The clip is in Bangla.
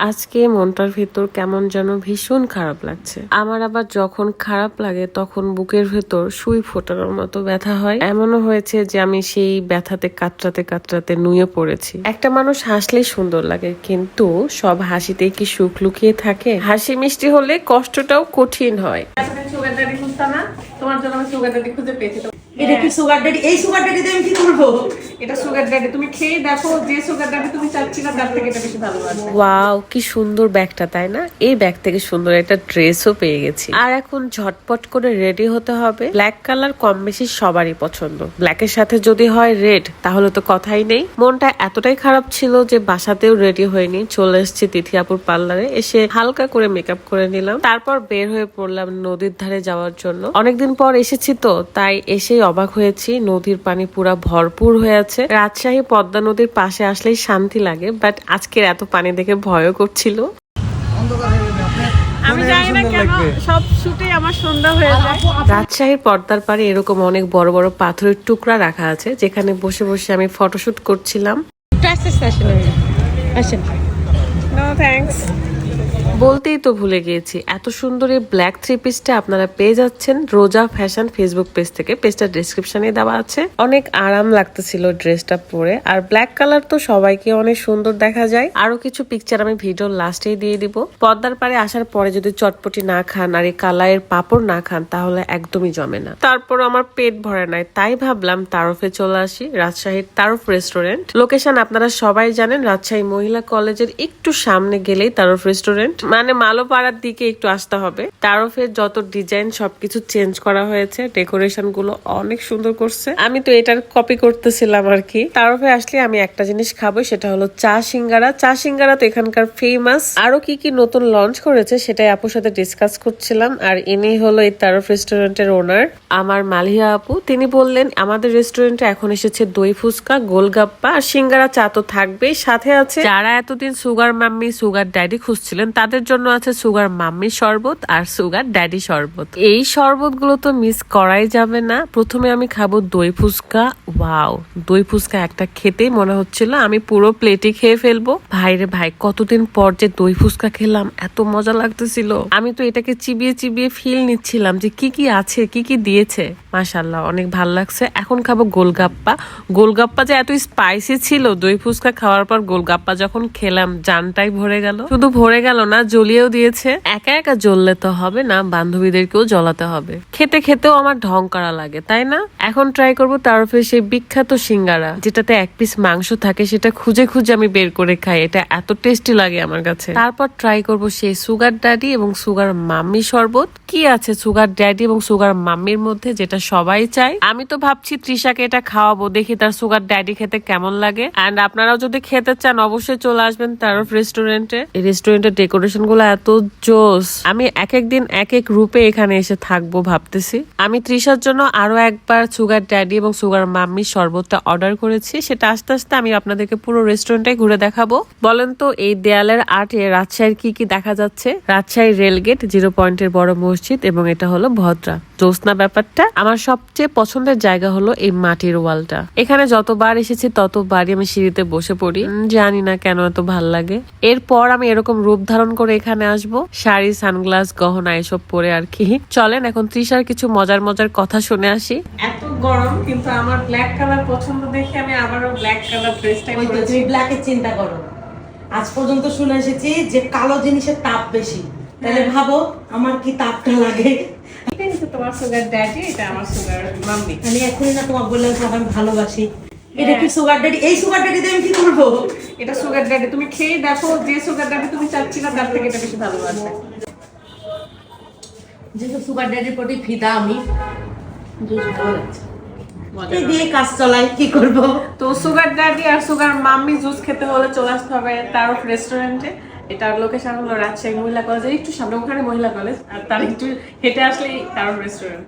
আজকে মনটার ভেতর কেমন যেন ভীষণ খারাপ লাগছে। আমার আবার যখন খারাপ লাগে, তখন বুকের ভেতর সুই ফোটানোর মতো ব্যথা হয়। এমনও হয়েছে যে আমি সেই ব্যথাতে কাতরাতে কাতরাতে নুয়ে পড়েছি। একটা মানুষ হাসলে সুন্দর লাগে, কিন্তু সব হাসিতেই কি সুখ লুকিয়ে থাকে? হাসি মিষ্টি হলে কষ্টটাও কঠিন হয়। তোমার জন্য আমি সুগার খুঁজে পেয়েছি। এটা কি সুগার ড্যাডি এই সুগার ড্যাডি দিয়ে আমি কি করব? এটা সুগার ড্যাডি তুমি খেয়ে দেখো যে সুগার ড্যাডি তুমি চাচ্ছিলে তার থেকে এটা বেশি ভালো লাগবে। ওয়াও কি সুন্দর ব্যাগটা তাই না? এই ব্যাগ থেকে সুন্দর একটা ড্রেসও পেয়ে গেছি। আর এখন ঝটপট করে রেডি হতে হবে। ব্ল্যাক কালার কম বেশি সবারই পছন্দ। ব্ল্যাকের সাথে যদি হয় রেড তাহলে তো কথাই নেই। মনটা এতটাই খারাপ ছিল যে বাসাতেও রেডি হয়নি। চলে এসেছি তিথিয়াপুর পার্লারে এসে হালকা করে মেকআপ করে নিলাম। তারপর বের হয়ে পড়লাম নদীর ধারে যাওয়ার জন্য। অনেকদিন পর এসেছি তো তাই এসেই অবাক হয়েছি। নদীর পানি পুরা ভরপুর হয়ে আছে রাজশাহী পদ্মা নদীর পাশে আসলেই শান্তি লাগে বাট আজকের এত পানি দেখে ভয়ও করছিল। আমি জানি না কেন সব শুটে আমার সন্ধ্যা হয়ে যায়। রাজশাহীর পর্দার পারে এরকম অনেক বড় বড় পাথরের টুকরা রাখা আছে যেখানে বসে বসে আমি ফটোশুট করছিলাম। নো থ্যাঙ্কস বলতেই তো ভুলে গিয়েছি। এত সুন্দর এই ব্ল্যাক থ্রি পিসটা আপনারা পেয়ে যাচ্ছেন রোজা ফ্যাশন ফেসবুক পেজ থেকে। পেজটা ডিসক্রিপশনে দেওয়া আছে। অনেক আরাম লাগতেছিল ড্রেসটা পরে। আর ব্ল্যাক কালার তো সবাইকে অনেক সুন্দর দেখা যায়। আরও কিছু পিকচার আমি ভিডিও লাস্টেই দিয়ে দিব। পদ্মার পারে আসার পরে যদি চটপটি না খান আর এই কালারের পাপড় না খান, তাহলে একদমই জমে না। তারপর আমার পেট ভরে নাই। তাই ভাবলাম তারফে চলে আসি, রাজশাহীর তারফ রেস্টুরেন্ট লোকেশন আপনারা সবাই জানেন, রাজশাহী মহিলা কলেজের একটু সামনে গেলেই তারফ রেস্টুরেন্ট মানে মালোপাড়ার দিকে একটু আসতে হবে। তারফের যত ডিজাইন সবকিছু চেঞ্জ করা হয়েছে, ডেকোরেশনগুলো অনেক সুন্দর করছে। আমি তো এটার কপি করতেছিলাম আর কি তারফে আসলে আমি একটা জিনিস খাব, সেটা হলো চা সিঙ্গারা। চা সিঙ্গারা তো এখানকার ফেমাস আরও কি কি নতুন লঞ্চ করেছে সেটাই আপুর সাথে ডিসকাস করছিলাম। আর ইনি হলো এই তারফ রেস্টুরেন্টের ওনার আমার মালিয়া আপু। তিনি বললেন, আমাদের রেস্টুরেন্টে এখন এসেছে দই ফুচকা, গোলগাপ্পা আর সিঙ্গারা চা তো থাকবেই। সাথে আছে, যারা এতদিন সুগার মাম্মি, সুগার ড্যাডি খুঁজছিলেন, তাদের জন্য আছে সুগার মাম্মি শরবত আর সুগার ড্যাডি শরবত। এই শরবতগুলো তো মিস করাই যাবে না। প্রথমে আমি খাব দই ফুচকা। ওয়াও, দই ফুচকা একটা খেতেই মনে হচ্ছিল আমি পুরো প্লেটই খেয়ে ফেলব। ভাইরে ভাই, কতদিন পর যে দই ফুচকা খেলাম, এত মজা লাগতেছিল। আমি তো এটাকে চিবিয়ে চিবিয়ে ফিল নিচ্ছিলাম যে কি কি আছে, কি কি দিয়েছে। মাশাল্লাহ অনেক ভালো লাগছে। এখন খাব গোলগাপ্পা। গোলগাপ্পা যে এত স্পাইসি ছিল, দই ফুচকা খাওয়ার পর গোলগাপ্পা যখন খেলাম, জানটাই ভরে গেল। শুধু ভরে গেল না জ্বলিয়েও দিয়েছে, একা একা জ্বললে তো হবে না, বান্ধবীদেরকেও জ্বলাতে হবে। খেতে খেতেও আমার ঢং করা লাগে, তাই না? এখন ট্রাই করব তারপরে সেই বিখ্যাত সিঙ্গারা, যেটাতে এক পিস মাংস থাকে, সেটা খুঁজে খুঁজে আমি বের করে খাই। এটা এত টেস্টি লাগে আমার কাছে। তারপর ট্রাই করব সেই সুগার ড্যাডি এবং সুগার মাম্মি শরবত। কি আছে সুগার ড্যাডি এবং সুগার মাম্মির মধ্যে, যেটা সবাই চায়? আমি তো ভাবছি তৃষাকে এটা খাওয়াবো, দেখি তার সুগার ড্যাডি খেতে কেমন লাগে। এন্ড আপনারাও যদি খেতে চান, অবশ্যই চলে আসবেন তারফ রেস্টুরেন্টে এই রেস্টুরেন্টের ডেকোরেশন গুলো এত জোস। আমি এক এক দিন এক এক রূপে এখানে এসে থাকব ভাবতেছি। আমি তৃষার জন্য আরও একবার সুগার ড্যাডি এবং সুগার মাম্মি শরবতটা অর্ডার করেছি। সেটা আস্তে আস্তে আমি আপনাদেরকে পুরো রেস্টুরেন্টে ঘুরে দেখাবো। বলেন তো, এই দেয়ালের আর্টে রাজশাহীর কি কি দেখা যাচ্ছে? রাজশাহী রেলগেট, জিরো পয়েন্টের বড় মসজিদ এবং এটা হলো ভদ্রা। জ্যোৎস্না ব্যাপারটা? আমার সবচেয়ে পছন্দের জায়গা হলো এই মাটির ওয়ালটা। এখানে যতবার এসেছি, ততবারই আমি সিঁড়িতে বসে পড়ি। জানি না কেন এত ভালো লাগে। এরপর আমি এরকম রূপ ধারণ করে এখানে আসব। শাড়ি সানগ্লাস গহনা এসব পরে আর কি। চলেন এখন তৃষার কিছু মজার মজার কথা শুনে আসি। এত গরম কিন্তু আমার ব্ল্যাক কালার পছন্দ দেখে আমি আবারও ব্ল্যাক কালার তো পরেছি। তুমি ব্ল্যাকের চিন্তা করো আজ পর্যন্ত শুনে এসেছি যে কালো জিনিসের তাপ বেশি। তাহলে ভাবো আমার কি তাপটা লাগে? এটা তোমার সুগার ড্যাডি এটা আমার সুগার মাম্মি আমি এখনই না তোমার বললাম তোমাকে আমি ভালোবাসি। এটা কি সুগার ড্যাডি এই সুগার ড্যাডি দিয়ে আমি কি করব এটা সুগার ড্যাডি তুমি খেয়ে দেখো যে সুগার ড্যাডি তুমি চাচ্ছিলে তার থেকে এটা বেশি ভালো লাগবে যেহেতু সুগার ড্যাডির প্রতি ফিদা আমি ভালো লাগছে দিয়ে কাজ চলাই কি করব? তো সুগার ড্যাডি আর সুগার মাম্মি জুস খেতে হলে চলে আসতে হবে তার রেস্টুরেন্টে এটার লোকেশন হলো রাজশাহী মহিলা কলেজের একটু সামনে ওখানে মহিলা কলেজ আর তার একটু হেঁটে আসলেই তার রেস্টুরেন্ট